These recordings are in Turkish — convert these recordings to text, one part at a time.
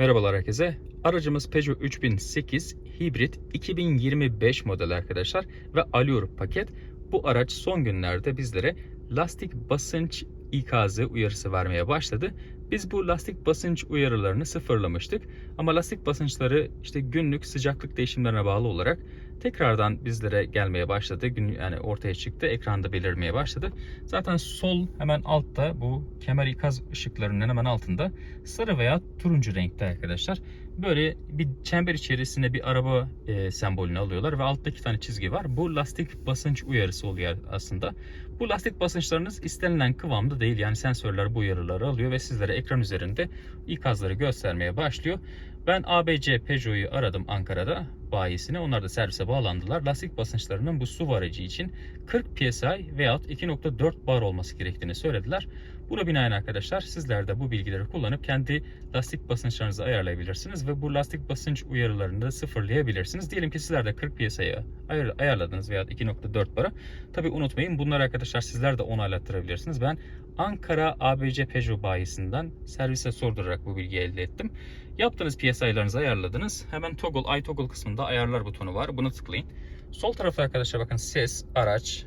Merhabalar herkese. Aracımız Peugeot 3008 hibrit 2025 model arkadaşlar ve Allure paket. Bu araç son günlerde bizlere lastik basınç ikazı uyarısı vermeye başladı. Biz bu lastik basınç uyarılarını sıfırlamıştık. Ama lastik basınçları işte günlük sıcaklık değişimlerine bağlı olarak tekrardan bizlere gelmeye başladı. Gün yani ortaya çıktı. Ekranda belirmeye başladı. Zaten sol hemen altta bu kemer ikaz ışıklarının hemen altında sarı veya turuncu renkte arkadaşlar. Böyle bir çember içerisinde bir araba e, sembolünü alıyorlar ve altta iki tane çizgi var. Bu lastik basınç uyarısı oluyor aslında. Bu lastik basınçlarınız istenilen kıvamda değil. Yani sensörler bu uyarıları alıyor ve sizlere ekran üzerinde ikazları göstermeye başlıyor. Ben ABC Peugeot'u aradım Ankara'da bayisine. Onlar da servise bağlandılar. Lastik basınçlarının bu SUV aracı için 40 psi veyahut 2.4 bar olması gerektiğini söylediler. Buna binaen arkadaşlar sizler de bu bilgileri kullanıp kendi lastik basınçlarınızı ayarlayabilirsiniz ve bu lastik basınç uyarılarını da sıfırlayabilirsiniz. Diyelim ki sizler de 40 psi'ye ayar, ayarladınız veya 2.4 bara. Tabi unutmayın bunları arkadaşlar sizler de onaylattırabilirsiniz. Ben Ankara ABC Peugeot bayisinden servise sordurarak bu bilgiyi elde ettim. Yaptığınız PSI'larınızı ayarladınız. Hemen toggle, iToggle kısmında ayarlar butonu var. Buna tıklayın. Sol tarafta arkadaşlar bakın ses, araç,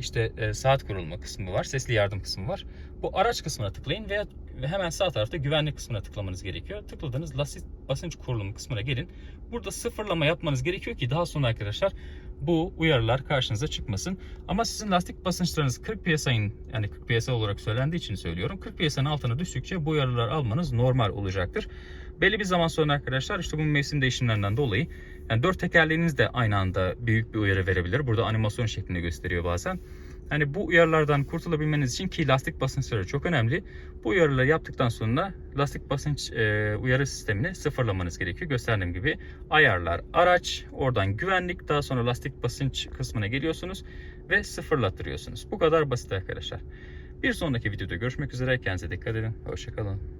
işte e, saat kurulma kısmı var. Sesli yardım kısmı var. Bu araç kısmına tıklayın veya ve hemen sağ tarafta güvenlik kısmına tıklamanız gerekiyor. Tıkladığınız lastik basınç kurulumu kısmına gelin. Burada sıfırlama yapmanız gerekiyor ki daha sonra arkadaşlar bu uyarılar karşınıza çıkmasın. Ama sizin lastik basınçlarınız 40 psi'nin yani 40 psi olarak söylendiği için söylüyorum. 40 psi'nin altına düştükçe bu uyarılar almanız normal olacaktır. Belli bir zaman sonra arkadaşlar işte bu mevsim değişimlerinden dolayı yani dört tekerleğiniz de aynı anda büyük bir uyarı verebilir. Burada animasyon şeklinde gösteriyor bazen. Hani bu uyarılardan kurtulabilmeniz için ki lastik basınçları çok önemli. Bu uyarıları yaptıktan sonra lastik basınç e, uyarı sistemini sıfırlamanız gerekiyor. Gösterdiğim gibi ayarlar, araç, oradan güvenlik, daha sonra lastik basınç kısmına geliyorsunuz ve sıfırlattırıyorsunuz. Bu kadar basit arkadaşlar. Bir sonraki videoda görüşmek üzere. Kendinize dikkat edin. Hoşçakalın.